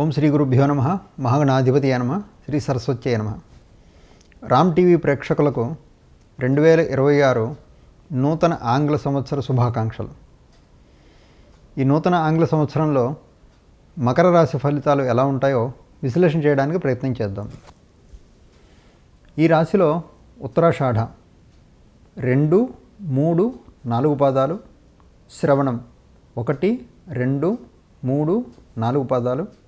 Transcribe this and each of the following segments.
ఓం శ్రీ గురుభ్యో నమ మహాగణాధిపతి నమ శ్రీ సరస్వత్యే నమ. రామ్ టీవీ ప్రేక్షకులకు రెండు వేల ఇరవై ఆరు నూతన ఆంగ్ల సంవత్సర శుభాకాంక్షలు. ఈ నూతన ఆంగ్ల సంవత్సరంలో మకర రాశి ఫలితాలు ఎలా ఉంటాయో విశ్లేషణ చేయడానికి ప్రయత్నం చేద్దాం. ఈ రాశిలో ఉత్తరాషాఢ రెండు మూడు నాలుగు పాదాలు శ్రవణం ఒకటి రెండు మూడు నాలుగు పాదాలు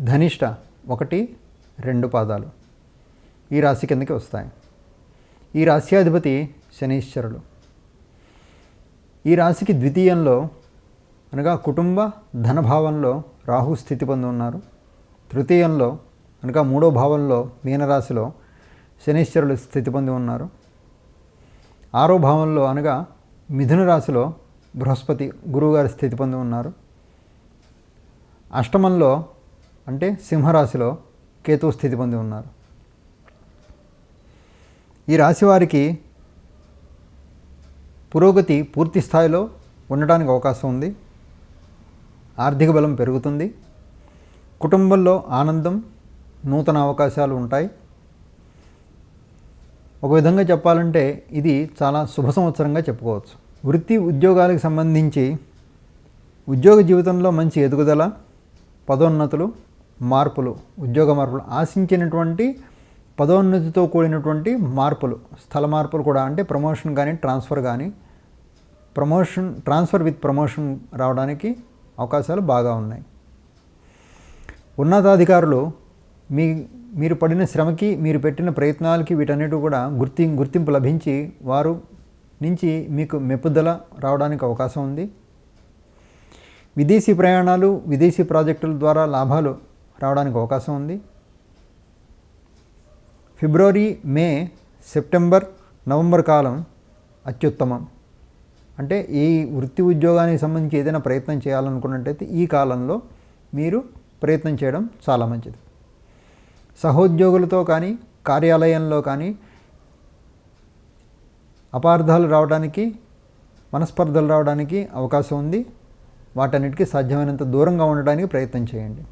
ధనిష్ట ఒకటి రెండు పాదాలు ఈ రాశి కిందకి వస్తాయి. ఈ రాశ్యాధిపతి శనీశ్వరుడు ఈ రాశికి ద్వితీయంలో అనగా కుటుంబ ధనభావంలో రాహు స్థితి పొంది ఉన్నారు. తృతీయంలో అనగా మూడో భావంలో మీనరాశిలో శనీశ్వరులు స్థితి పొంది ఉన్నారు. ఆరో భావంలో అనగా మిథున రాశిలో బృహస్పతి గురువుగారు స్థితి పొంది ఉన్నారు. అష్టమంలో అంటే సింహరాశిలో కేతు స్థితి పొంది ఉన్నారు. ఈ రాశి వారికి పురోగతి పూర్తి స్థాయిలో ఉండడానికి అవకాశం ఉంది. ఆర్థిక బలం పెరుగుతుంది. కుటుంబంలో ఆనందం నూతన అవకాశాలు ఉంటాయి. ఒక విధంగా చెప్పాలంటే ఇది చాలా శుభ సంవత్సరంగా చెప్పుకోవచ్చు. వృత్తి ఉద్యోగాలకు సంబంధించి ఉద్యోగ జీవితంలో మంచి ఎదుగుదల పదోన్నతులు మార్పులు ఉద్యోగ మార్పులు ఆశించినటువంటి పదోన్నతితో కూడినటువంటి మార్పులు స్థల మార్పులు కూడా అంటే ప్రమోషన్ కానీ ట్రాన్స్ఫర్ కానీ ప్రమోషన్ ట్రాన్స్ఫర్ విత్ ప్రమోషన్ రావడానికి అవకాశాలు బాగా ఉన్నాయి. ఉన్నతాధికారులు మీ మీరు పడిన శ్రమకి మీరు పెట్టిన ప్రయత్నాలకి వీటన్నిటి కూడా గుర్తి గుర్తింపు లభించి వారు నుంచి మీకు మెప్పుదల రావడానికి అవకాశం ఉంది. విదేశీ ప్రయాణాలు విదేశీ ప్రాజెక్టుల ద్వారా లాభాలు రావడానికి అవకాశం ఉంది. ఫిబ్రవరి మే సెప్టెంబర్ నవంబర్ కాలం అత్యుత్తమం. అంటే ఈ వృత్తి ఉద్యోగానికి సంబంధించి ఏదైనా ప్రయత్నం చేయాలనుకున్నట్టయితే ఈ కాలంలో మీరు ప్రయత్నం చేయడం చాలా మంచిది. సహోద్యోగులతో కానీ కార్యాలయంలో కానీ అపార్థాలు రావడానికి మనస్పర్ధలు రావడానికి అవకాశం ఉంది. వాటన్నిటికీ సాధ్యమైనంత దూరంగా ఉండడానికి ప్రయత్నం చేయండి.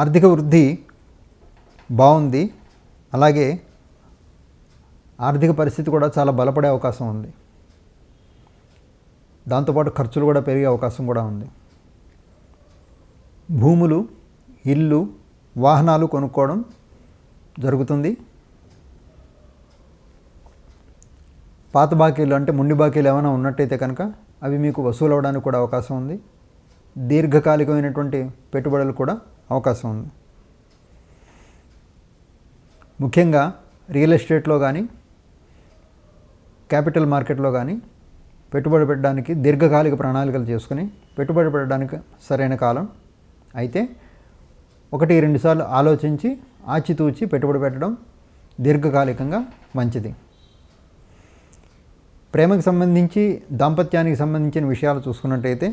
ఆర్థిక వృద్ధి బాగుంది. అలాగే ఆర్థిక పరిస్థితి కూడా చాలా బలపడే అవకాశం ఉంది. దాంతోపాటు ఖర్చులు కూడా పెరిగే అవకాశం కూడా ఉంది. భూములు ఇల్లు వాహనాలు కొనుక్కోవడం జరుగుతుంది. పాత బాకీలు అంటే ముండి బాకీలు ఏమైనా ఉన్నట్టయితే కనుక అవి మీకు వసూలు అవడానికి కూడా అవకాశం ఉంది. దీర్ఘకాలికమైనటువంటి పెట్టుబడులు కూడా అవకాశం ఉంది. ముఖ్యంగా రియల్ ఎస్టేట్లో కానీ క్యాపిటల్ మార్కెట్లో కానీ పెట్టుబడి పెట్టడానికి దీర్ఘకాలిక ప్రణాళికలు చేసుకుని పెట్టుబడి పెట్టడానికి సరైన కాలం. అయితే ఒకటి రెండుసార్లు ఆలోచించి ఆచితూచి పెట్టుబడి పెట్టడం దీర్ఘకాలికంగా మంచిది. ప్రేమకు సంబంధించి దాంపత్యానికి సంబంధించిన విషయాలు చూసుకున్నట్టయితే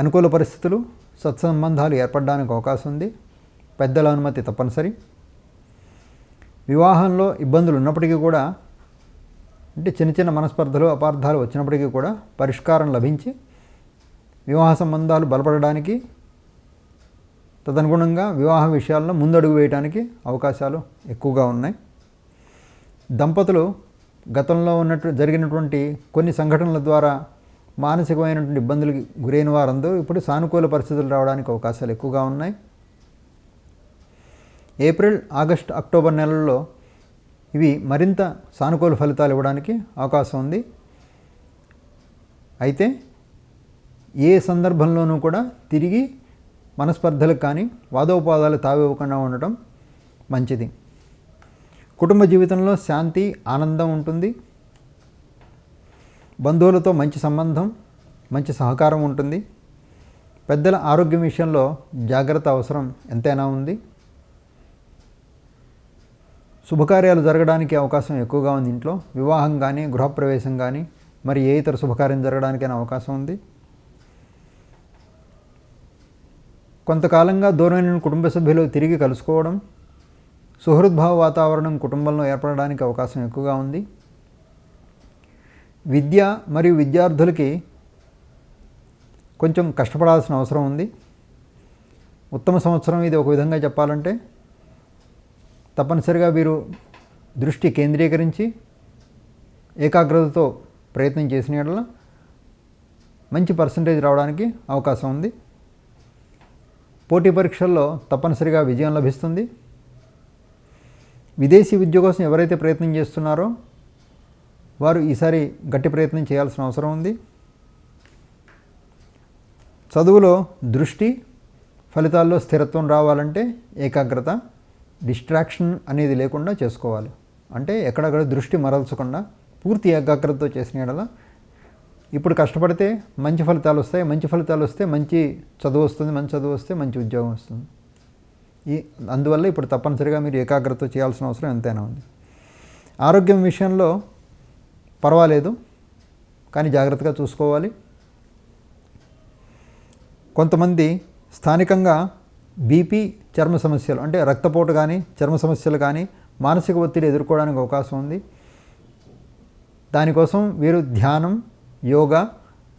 అనుకూల పరిస్థితులు సత్సంబంధాలు ఏర్పడడానికి అవకాశం ఉంది. పెద్దల అనుమతి తప్పనిసరి. వివాహంలో ఇబ్బందులు ఉన్నప్పటికీ కూడా అంటే చిన్న చిన్న మనస్పర్ధలు అపార్థాలు వచ్చినప్పటికీ కూడా పరిష్కారం లభించి వివాహ సంబంధాలు బలపడడానికి తదనుగుణంగా వివాహ విషయాల్లో ముందడుగు వేయడానికి అవకాశాలు ఎక్కువగా ఉన్నాయి. దంపతులు గతంలో ఉన్నట్టు జరిగినటువంటి కొన్ని సంఘటనల ద్వారా మానసికమైనటువంటి ఇబ్బందులకు గురైన వారందరూ ఇప్పుడు సానుకూల పరిస్థితులు రావడానికి అవకాశాలు ఎక్కువగా ఉన్నాయి. ఏప్రిల్ ఆగస్ట్ అక్టోబర్ నెలల్లో ఇవి మరింత సానుకూల ఫలితాలు ఇవ్వడానికి అవకాశం ఉంది. అయితే ఏ సందర్భంలోనూ కూడా తిరిగి మనస్పర్ధలకు కానీ వాదోపాదాలు తావివ్వకుండా ఉండటం మంచిది. కుటుంబ జీవితంలో శాంతి ఆనందం ఉంటుంది. బంధువులతో మంచి సంబంధం మంచి సహకారం ఉంటుంది. పెద్దల ఆరోగ్యం విషయంలో జాగ్రత్త అవసరం ఎంతైనా ఉంది. శుభకార్యాలు జరగడానికి అవకాశం ఎక్కువగా ఉంది ఇంట్లో. వివాహం కానీ గృహప్రవేశం కానీ మరి ఏ ఇతర శుభకార్యం జరగడానికైనా అవకాశం ఉంది. కొంతకాలంగా దూరమైన కుటుంబ సభ్యులు తిరిగి కలుసుకోవడం సుహృద్భావ వాతావరణం కుటుంబంలో ఏర్పడడానికి అవకాశం ఎక్కువగా ఉంది. విద్య మరియు విద్యార్థులకి కొంచెం కష్టపడాల్సిన అవసరం ఉంది. ఉత్తమ సంవత్సరం ఇది ఒక విధంగా చెప్పాలంటే తప్పనిసరిగా వీరు దృష్టి కేంద్రీకరించి ఏకాగ్రతతో ప్రయత్నం చేసిన యెడల మంచి పర్సంటేజ్ రావడానికి అవకాశం ఉంది. పోటీ పరీక్షల్లో తప్పనిసరిగా విజయం లభిస్తుంది. విదేశీ విద్య కోసం ఎవరైతే ప్రయత్నం చేస్తున్నారో వారు ఈసారి గట్టి ప్రయత్నం చేయాల్సిన అవసరం ఉంది. చదువులో దృష్టి ఫలితాల్లో స్థిరత్వం రావాలంటే ఏకాగ్రత డిస్ట్రాక్షన్ అనేది లేకుండా చేసుకోవాలి. అంటే ఎక్కడక్కడ దృష్టి మరల్చకుండా పూర్తి ఏకాగ్రతతో చేసిన యెడల ఇప్పుడు కష్టపడితే మంచి ఫలితాలు వస్తాయి మంచి ఫలితాలు వస్తే మంచి చదువు వస్తుంది మంచి చదువు వస్తే మంచి ఉద్యోగం వస్తుంది. ఈ అందువల్ల ఇప్పుడు తప్పనిసరిగా మీరు ఏకాగ్రత చేయాల్సిన అవసరం ఎంతైనా ఉంది. ఆరోగ్యం విషయంలో పర్వాలేదు కానీ జాగ్రత్తగా చూసుకోవాలి. కొంతమంది స్థానికంగా బీపీ చర్మ సమస్యలు అంటే రక్తపోటు కానీ చర్మ సమస్యలు కానీ మానసిక ఒత్తిడి ఎదుర్కోవడానికి అవకాశం ఉంది. దానికోసం వీరు ధ్యానం యోగా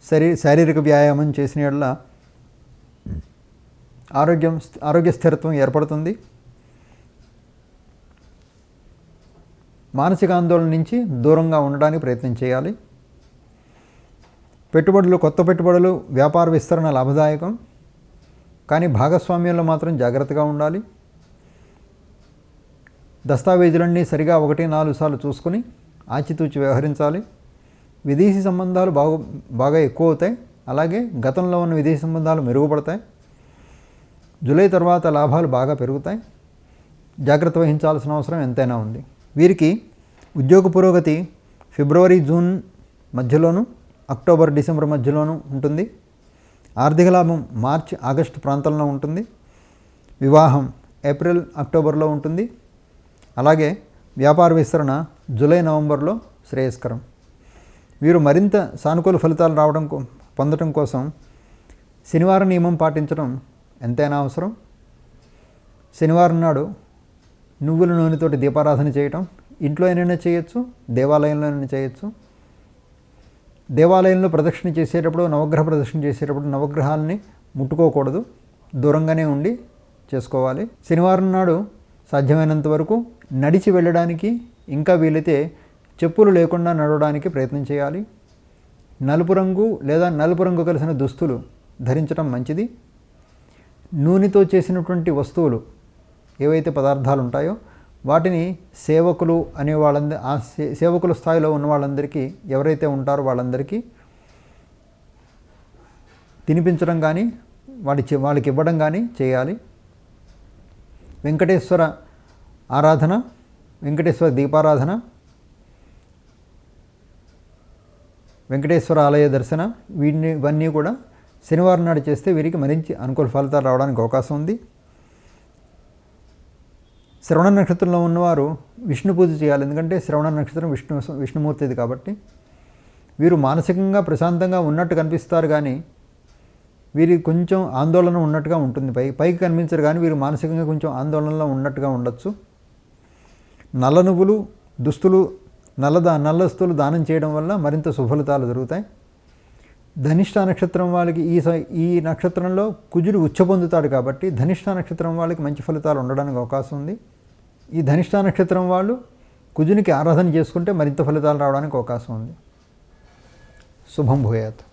శరీ శారీరక వ్యాయామం చేసిన యెడల ఆరోగ్యం ఆరోగ్య స్థిరత్వం ఏర్పడుతుంది. మానసిక ఆందోళన నుంచి దూరంగా ఉండడానికి ప్రయత్నం చేయాలి. పెట్టుబడులు కొత్త పెట్టుబడులు వ్యాపార విస్తరణ లాభదాయకం. కానీ భాగస్వామ్యంలో మాత్రం జాగ్రత్తగా ఉండాలి. దస్తావేజులన్నీ సరిగా ఒకటి నాలుగు సార్లు చూసుకుని ఆచితూచి వ్యవహరించాలి. విదేశీ సంబంధాలు బాగా బాగా ఎక్కువ అవుతాయి. అలాగే గతంలో ఉన్న విదేశీ సంబంధాలు మెరుగుపడతాయి. జూలై తర్వాత లాభాలు బాగా పెరుగుతాయి. జాగ్రత్త వహించాల్సిన అవసరం ఎంతైనా ఉంది. వీరికి ఉద్యోగ పురోగతి ఫిబ్రవరి జూన్ మధ్యలోను అక్టోబర్ డిసెంబర్ మధ్యలోనూ ఉంటుంది. ఆర్థిక లాభం మార్చ్ ఆగస్టు ప్రాంతంలో ఉంటుంది. వివాహం ఏప్రిల్ అక్టోబర్లో ఉంటుంది. అలాగే వ్యాపార విస్తరణ జూలై నవంబర్లో శ్రేయస్కరం. వీరు మరింత సానుకూల ఫలితాలు రావడం పొందడం కోసం శనివారం నియమం పాటించడం ఎంతైనా అవసరం. శనివారం నాడు నువ్వుల నూనెతోటి దీపారాధన చేయటం ఇంట్లో అయినా చేయొచ్చు దేవాలయంలోనైనా చేయొచ్చు. దేవాలయంలో ప్రదక్షిణ చేసేటప్పుడు నవగ్రహ ప్రదక్షిణ చేసేటప్పుడు నవగ్రహాలని ముట్టుకోకూడదు. దూరంగానే ఉండి చేసుకోవాలి. శనివారం నాడు సాధ్యమైనంత వరకు నడిచి వెళ్ళడానికి ఇంకా వీలైతే చెప్పులు లేకుండా నడవడానికి ప్రయత్నం చేయాలి. నలుపు రంగు లేదా నలుపు రంగు కలిసిన దుస్తులు ధరించడం మంచిది. నూనెతో చేసినటువంటి వస్తువులు ఏవైతే పదార్థాలు ఉంటాయో వాటిని సేవకులు అనే వాళ్ళందరి ఆ సేవకుల స్థాయిలో ఉన్న వాళ్ళందరికీ ఎవరైతే ఉంటారో వాళ్ళందరికీ తినిపించడం కానీ వాడి వాళ్ళకి ఇవ్వడం కానీ చేయాలి. వెంకటేశ్వర ఆరాధన వెంకటేశ్వర దీపారాధన వెంకటేశ్వర ఆలయ దర్శన వీటిని ఇవన్నీ కూడా శనివారం నాడు చేస్తే వీరికి మరించి అనుకూల ఫలితాలు రావడానికి అవకాశం ఉంది. శ్రవణ నక్షత్రంలో ఉన్నవారు విష్ణు పూజ చేయాలి. ఎందుకంటే శ్రవణ నక్షత్రం విష్ణు విష్ణుమూర్తిది కాబట్టి వీరు మానసికంగా ప్రశాంతంగా ఉన్నట్టు కనిపిస్తారు కానీ వీరి కొంచెం ఆందోళన ఉన్నట్టుగా ఉంటుంది. పై పైకి కనిపించరు కానీ వీరు మానసికంగా కొంచెం ఆందోళనలో ఉన్నట్టుగా ఉండొచ్చు. నల్ల నువ్వులు దుస్తులు నల్లదా నల్లస్తులు దానం చేయడం వల్ల మరింత సుఫలితాలు జరుగుతాయి. ధనిష్ట నక్షత్రం వాళ్ళకి ఈ స- ఈ నక్షత్రంలో కుజుడు ఉచ్చ పొందుతాడు కాబట్టి ధనిష్ట నక్షత్రం వాళ్ళకి మంచి ఫలితాలు ఉండడానికి అవకాశం ఉంది. ఈ ధనిష్ట నక్షత్రం వాళ్ళు కుజునికి ఆరాధన చేసుకుంటే మరింత ఫలితాలు రావడానికి అవకాశం ఉంది. శుభం భూయాత్.